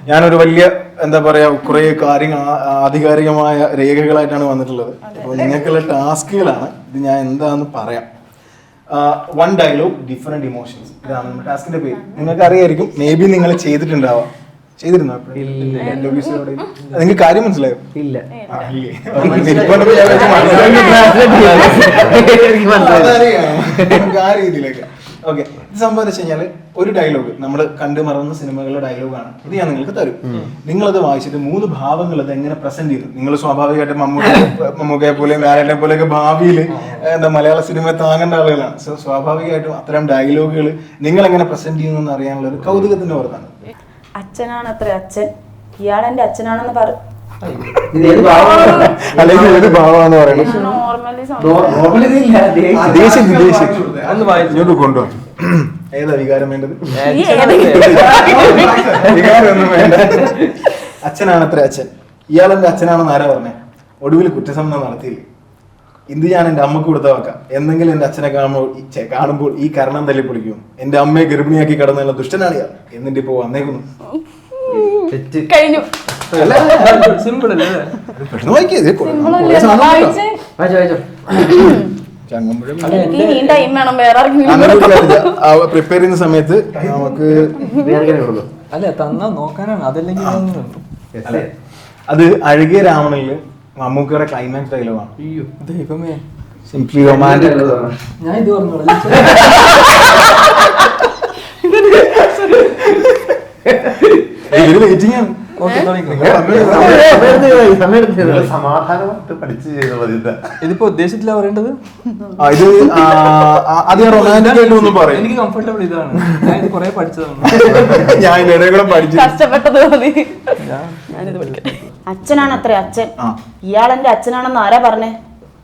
ഞാനൊരു വലിയ എന്താ പറയാ കുറെ കാര്യങ്ങൾ ആധികാരികമായ രേഖകളായിട്ടാണ് വന്നിട്ടുള്ളത് അപ്പോൾ നിങ്ങൾക്കുള്ള ടാസ്കുകളാണ് ഇത് ഞാൻ എന്താന്ന് പറയാം വൺ ഡയലോഗ് ഡിഫറെന്റ് ഇമോഷൻസ് ഇതാണ് നമ്മുടെ ടാസ്കിന്റെ പേര് നിങ്ങൾക്ക് അറിയായിരിക്കും മേ ബി നിങ്ങൾ ചെയ്തിട്ടുണ്ടാവാം ചെയ്തിരുന്നോ നിങ്ങൾക്ക് കാര്യം മനസ്സിലായോ ഇല്ല ആ, രീതിയിലേക്ക് ഓക്കെ ഇത് സംഭവം വെച്ച് കഴിഞ്ഞാൽ ഒരു ഡയലോഗ് നമ്മൾ കണ്ടു മറന്ന സിനിമകളുടെ ഡയലോഗാണ് ഇത് ഞാൻ നിങ്ങൾക്ക് തരും. നിങ്ങൾ അത് വായിച്ചിട്ട് മൂന്ന് ഭാവങ്ങൾ അത് എങ്ങനെ പ്രസന്റ് ചെയ്തു? നിങ്ങൾ സ്വാഭാവികമായിട്ടും മമ്മൂട്ടി മമ്മൂക്കയെ പോലെയും ലാലേട്ടനെ പോലെയൊക്കെ ഭാവിയിൽ എന്താ മലയാള സിനിമ താങ്ങേണ്ട ആളുകളാണ്. സോ സ്വാഭാവികമായിട്ടും അത്തരം ഡയലോഗുകൾ നിങ്ങൾ എങ്ങനെ പ്രസന്റ് ചെയ്യുന്നു എന്ന് അറിയാനുള്ള ഒരു കൗതുകത്തിന്റെ പുറത്താണ് അച്ഛനാണ് അത്ര അച്ഛൻ. ഇയാൾ എന്റെ അച്ഛനാണെന്ന് പറ? അല്ലെങ്കിൽ ഏത് ഭാവമാണെന്ന് പറയുന്നത് നോർമലി ഏതാ വികാരം വേണ്ടത്? വികാരമൊന്നും വേണ്ട. അച്ഛനാണത്ര അച്ഛൻ. ഇയാളെന്റെ അച്ഛനാണെന്ന് ആരാ പറഞ്ഞേ? ഒടുവിൽ കുറ്റസമ്മതം നടത്തിയില്ലേ? ഇത് ഞാൻ എന്റെ അമ്മയ്ക്ക് കൊടുത്ത വാക്കാം. എന്തെങ്കിലും എന്റെ അച്ഛനെ കാണുമ്പോൾ കാണുമ്പോൾ ഈ കരണം തല്ലി പൊളിക്കും. എന്റെ അമ്മയെ ഗർഭിണിയാക്കി കടന്നുള്ള ദുഷ്ടനാണ് ഇയാൾ എന്നിട്ട് ഇപ്പൊ വന്നേക്കുന്നു. തെറ്റ്. കഴിഞ്ഞു. സിമ്പിൾ അല്ലേ പെട്ടെന്ന് വായിക്ക്. ഇത് വായിച്ചേ? വായിച്ചോ. എനിക്ക് ടൈം വേണം വേറെ അങ്ങനെ പ്രിപ്പയർ ചെയ്യുന്ന സമയത്ത് നമുക്ക് വേറെ അല്ല തന്നാ നോക്കാനാണ്. അതല്ലെങ്കിൽ ഇതൊന്നും. അല്ലെ? അത് അഴുകിയ രാമണയിൽ മമ്മൂക്കയുടെ ക്ലൈമാക്സ് ഡയലോഗാണ് അയ്യോ. ദൈവമേ. സിംപ്ലി റൊമാന്റിക് ഞാൻ ഇത് പറഞ്ഞു ഇതിൽ വെയിറ്റിംഗ് ആണ്. സമാധാനമായിട്ട് പഠിച്ചു ചെയ്ത മതി ഇതാ. ഇതിപ്പോ ഉദ്ദേശത്തിലാ പറയേണ്ടത്? ആ, ഇത് അത് ഞാൻ റൊമാന്റിക് ആയിട്ട് ഒന്നും പറയും എനിക്ക് കംഫർട്ടബിൾ ഇതാണ്. ഞാൻ ഇത് കുറെ പഠിച്ചതാണ്. ഞാൻ ഇടയിൽ കൂടെ പഠിച്ചു. കഷ്ടപ്പെട്ടത് മതി. ഞാനിത് പഠിക്കട്ടെ അച്ഛനാണ് അത്ര അച്ഛൻ. ഇയാൾ എന്റെ അച്ഛനാണെന്ന് ആരാ പറഞ്ഞേ?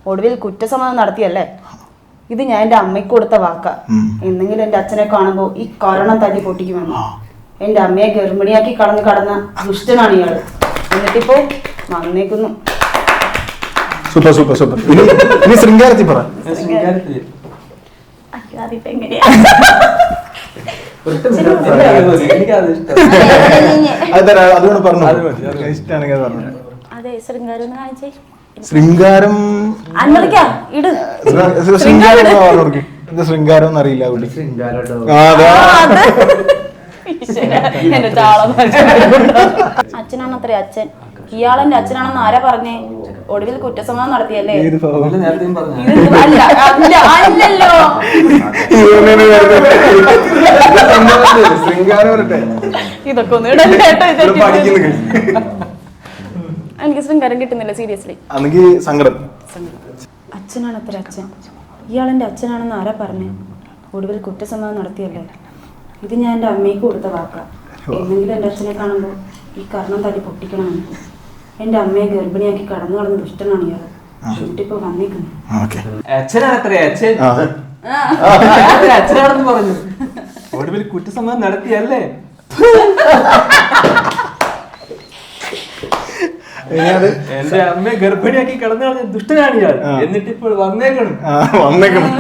ഒടുവിൽ കുറ്റസമ്മതം നടത്തിയല്ലേ? ഇത് ഞാൻ എന്റെ അമ്മയ്ക്ക് കൊടുത്ത വാക്ക. എന്തെങ്കിലും എന്റെ അച്ഛനെ കാണുമ്പോ ഈ കാരണം തല്ലി പൊട്ടിക്കുമെന്ന്. എന്റെ അമ്മയെ ഗർഭിണിയാക്കി കടന്ന് കടന്ന ദുഷ്ടനാണ് ഇയാൾ. എന്നിട്ടിപ്പോ വന്നേക്കുന്നു. Super super super. ഇനി ഇനി ശൃംഗാരത്തിൽ പറ. അയ്യോ, അതിപ്പോ എങ്ങനെയാ? അതുകൊണ്ട് പറഞ്ഞു. ഇഷ്ടമാണെങ്കിൽ പറഞ്ഞു. അതെ ശൃംഗാരം ഒന്ന് കാണിച്ചേ. ശൃംഗാരം ഇട്. ശൃ- ശൃംഗാരം എന്ന് പറഞ്ഞു കൊടുക്ക്. ഇത് ശൃംഗാരം എന്നറിയില്ല കുട്ടി. ആ, അതാ. എന്റെ അച്ഛനാണ് അത്ര അച്ഛൻ. ഇയാളെന്റെ അച്ഛനാണെന്ന് ആരാ പറഞ്ഞേ? ഒടുവിൽ കുറ്റസമ്മതം നടത്തിയല്ലേ? അല്ല അല്ല അല്ലല്ലോ ഇതൊക്കെ ഒന്ന്. എനിക്ക് ശൃംഗാരം കിട്ടുന്നില്ല സീരിയസ്ലി സങ്കടം. അച്ഛനാണ് അത്ര അച്ഛൻ. ഇയാളെന്റെ അച്ഛനാണെന്ന് ആരാ പറഞ്ഞേ? ഒടുവിൽ കുറ്റസമ്മതം നടത്തിയല്ലേ? ഇത് ഞാൻ എന്റെ അമ്മയ്ക്ക് കൊടുത്ത വാക്കാണ് എന്നെങ്കിലും എന്റെ അച്ഛനെ കാണുമ്പോൾ ഈ കർണം തടി പൊട്ടിക്കണമെന്ന് എന്റെ അമ്മയെ ഗർഭിണിയാക്കി കടന്നു കളഞ്ഞ ദുഷ്ടനാണ് ഇയാൾ എന്നിട്ടിപ്പോ വന്നേക്കുന്നു. ഓക്കെ. അച്ഛനാണ് അത്രേ അച്ഛൻ അച്ഛനാണെന്ന് പറഞ്ഞു. ഒടുവിൽ കുറ്റസമ്മതം നടത്തിയല്ലേ? എന്റെ അമ്മയെ ഗർഭിണിയാക്കി കടന്നു കളഞ്ഞ ദുഷ്ടനാണ് ഇയാൾ. എന്നിട്ട് ഇപ്പോൾ വന്നേക്കണം. വന്നേക്കണം.